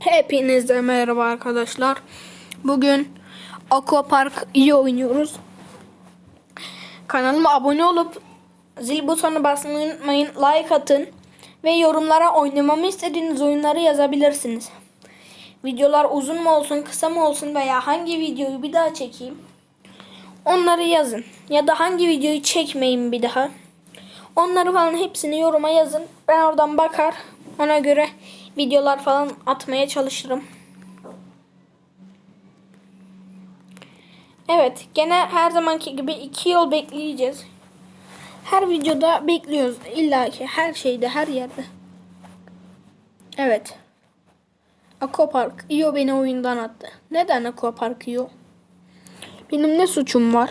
Hepinize merhaba arkadaşlar. Bugün Aquapark iyi oynuyoruz. Kanalıma abone olup zil butonuna basmayı unutmayın. Like atın ve yorumlara oynamamı istediğiniz oyunları yazabilirsiniz. Videolar uzun mu olsun, kısa mı olsun veya hangi videoyu bir daha çekeyim? Onları yazın. Ya da hangi videoyu çekmeyin bir daha. Onları falan hepsini yoruma yazın. Ben oradan bakar. Ona göre videolar falan atmaya çalışırım. Evet. Gene her zamanki gibi iki yıl bekleyeceğiz. Her videoda bekliyoruz. İlla ki her şeyde her yerde. Evet. Aquapark. Io beni oyundan attı. Neden Aquapark Io? Benim ne suçum var?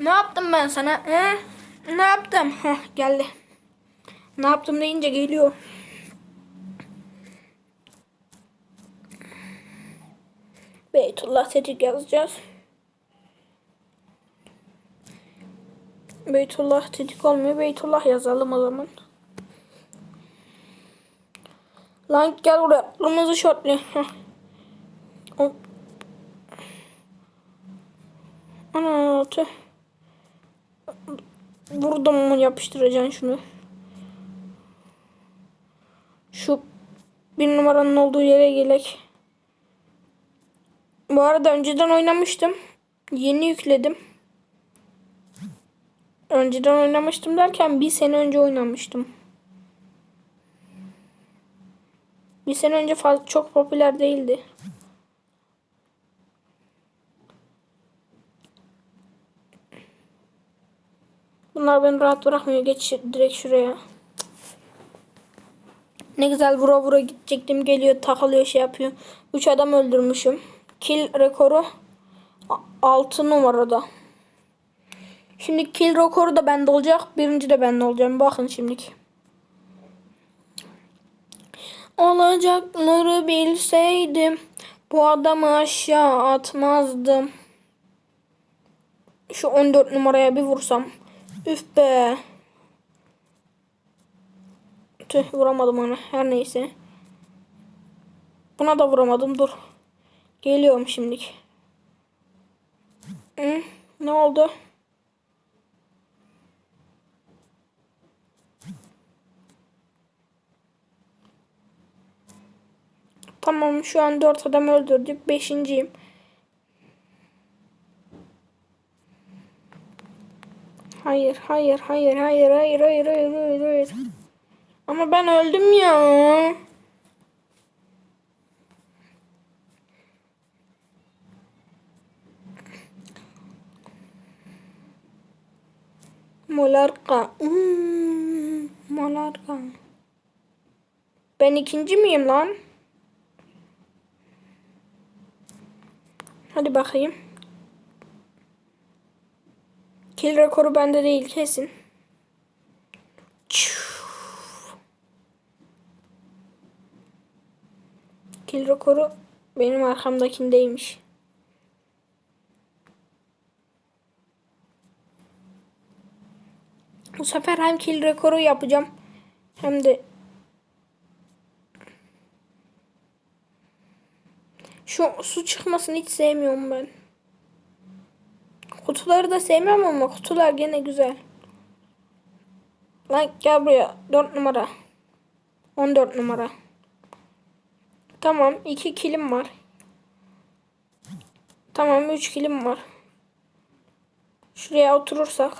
Ne yaptım ben sana? He? Ne yaptım? Heh, geldi. Ne yaptım deyince geliyor. Beytullah tetik yazacağız. Beytullah tetik olmuyor. Beytullah yazalım o zaman. Lan gel buraya. Kırmızı şortlu. Ana tüh. Burada mı yapıştıracaksın şunu? Şu bir numaranın olduğu yere gelek. Bu arada önceden oynamıştım. Yeni yükledim. Önceden oynamıştım derken bir sene önce oynamıştım. Bir sene önce fazla çok popüler değildi. Bunlar beni rahat bırakmıyor. Geç direkt şuraya. Ne güzel vura vura gidecektim. Geliyor takılıyor şey yapıyor. 3 adam öldürmüşüm. Kill rekoru 6 numarada. Şimdi kill rekoru da bende olacak. Birinci de bende olacağım. Bakın şimdiki. Olacakları bilseydim bu adamı aşağı atmazdım. Şu 14 numaraya bir vursam. Üf be. Tüh vuramadım ona. Her neyse. Buna da vuramadım. Dur. Geliyorum şimdilik. Hı? Ne oldu? Tamam şu an 4 adam öldürdük. Beşinciyim. Hayır, hayır, hayır, hayır, hayır, hayır, hayır, hayır, hayır. Ama ben öldüm ya. Molarka. Hmm, Molarka. Ben ikinci miyim lan? Hadi bakayım. Kill rekoru bende değil kesin. Rekoru benim arkamdakindeymiş. Bu sefer hem kill rekoru yapacağım hem de şu su çıkmasını hiç sevmiyorum ben. Kutuları da sevmem ama kutular gene güzel. Lan gel buraya. 4 numara. 14 numara. Tamam. 2 kilim var. Tamam. 3 kilim var. Şuraya oturursak.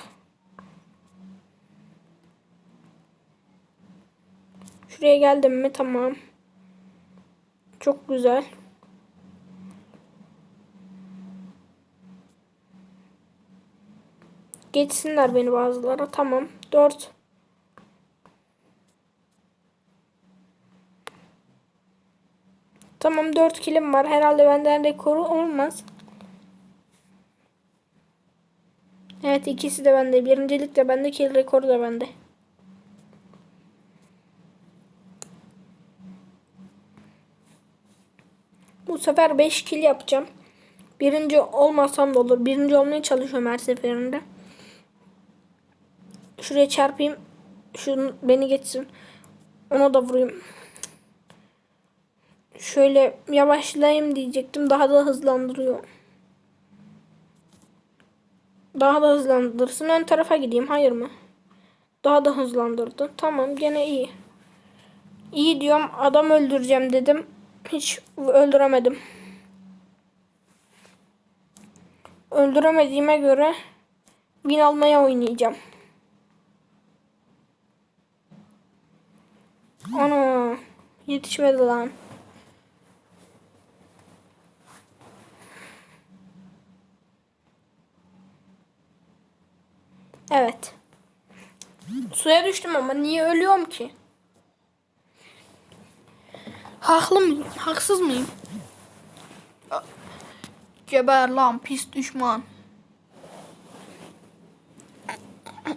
Şuraya geldim mi? Tamam. Çok güzel. Geçsinler beni bazıları. Tamam. 4 Tamam 4 kilim var. Herhalde benden rekoru olmaz. Evet ikisi de bende. Birincilik de bende. Kill rekoru da bende. Bu sefer 5 kill yapacağım. Birinci olmasam da olur. Birinci olmaya çalışıyorum her seferinde. Şuraya çarpayım. Şunu beni geçsin. Ona da vurayım. Şöyle yavaşlayayım diyecektim. Daha da hızlandırıyor. Daha da hızlandırsın. Ön tarafa gideyim. Hayır mı? Daha da hızlandırdı. Tamam gene iyi. İyi diyorum. Adam öldüreceğim dedim. Hiç öldüremedim. Öldüremediğime göre win almaya oynayacağım. Ana yetişmedi lan. Evet. Suya düştüm ama niye ölüyorum ki? Haklı mıyım? Haksız mıyım? Geber lan pis düşman.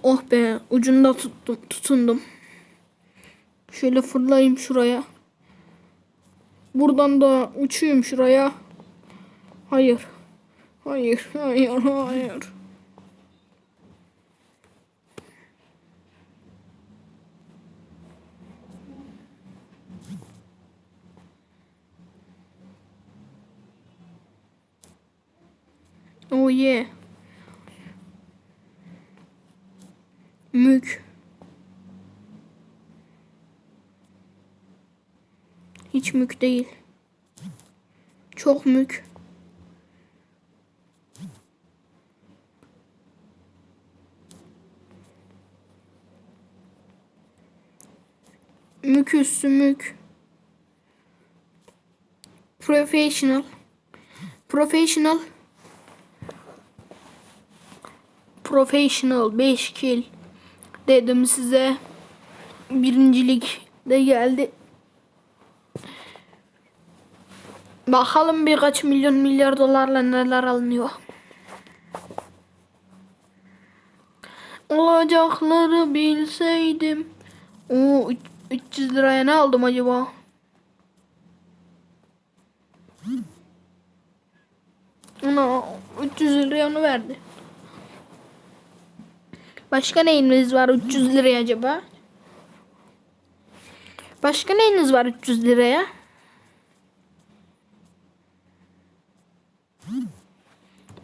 Oh be ucunda tuttum, tutundum. Şöyle fırlayayım şuraya. Buradan da uçuyum şuraya. Hayır. Hayır, hayır, hayır. Oh yeah. Mük. Hiç mük değil. Çok mük. Mük üstü mük. Professional. Professional. Professional 5 kill dedim size. Birincilik de geldi. Bakalım birkaç milyon milyar dolarla neler alınıyor. Olacakları bilseydim. Oo, üç- 300 liraya ne aldım acaba? Ana 300 liraya onu verdi. Başka neyiniz var 300 liraya acaba? Başka neyiniz var 300 liraya?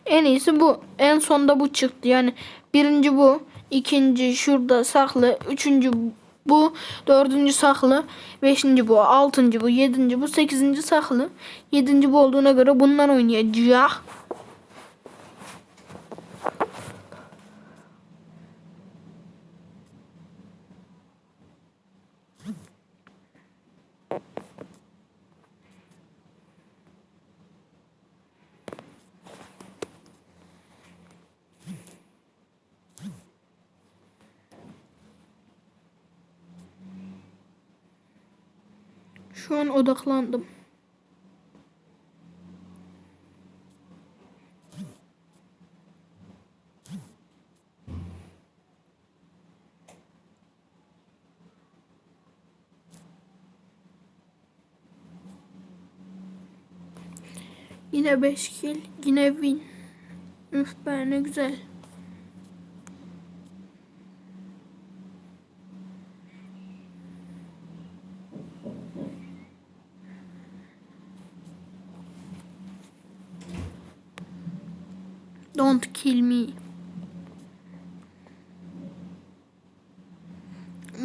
En iyisi bu. En sonda bu çıktı. Yani birinci bu. ikinci şurada saklı. Üçüncü bu. Dördüncü saklı. Beşinci bu. Altıncı bu. Yedinci bu. Sekizinci saklı. Yedinci bu olduğuna göre bundan oynayacak. Şu an odaklandım. Yine 5 kill, yine win. Üf be ne güzel. Don't kill me.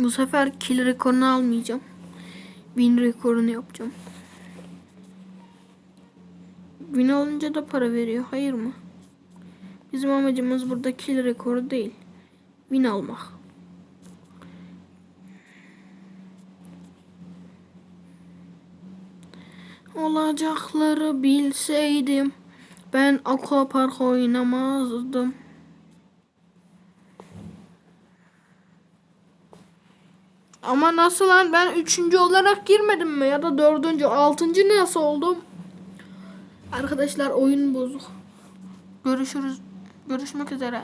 Bu sefer kill rekorunu almayacağım. Win rekorunu yapacağım. Win alınca da para veriyor. Hayır mı? Bizim amacımız burada kill rekoru değil. Win almak. Olacakları bilseydim ben aquapark oynamazdım. Ama nasıl lan ben üçüncü olarak girmedim mi ya da dördüncü, altıncı nasıl oldum? Arkadaşlar oyun bozuk. Görüşürüz. Görüşmek üzere.